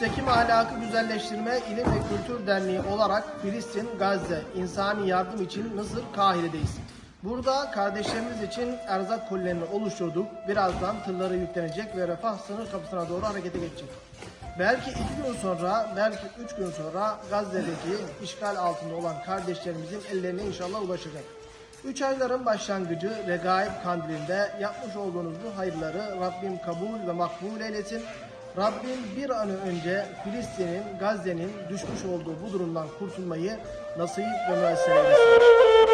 Müstekim Ahlakı Güzelleştirme İlim ve Kültür Derneği olarak Filistin, Gazze, insani yardım için Mısır, Kahire'deyiz. Burada kardeşlerimiz için erzak kolilerini oluşturduk. Birazdan tırları yüklenecek ve refah sınır kapısına doğru harekete geçecek. Belki iki gün sonra, belki üç gün sonra Gazze'deki işgal altında olan kardeşlerimizin ellerine inşallah ulaşacak. Üç ayların başlangıcı Regaib Kandili'nde yapmış olduğunuz bu hayırları Rabbim kabul ve makbul eylesin. Rabbim bir an önce Filistin'in, Gazze'nin düşmüş olduğu bu durumdan kurtulmayı nasip ve müessir eylesin.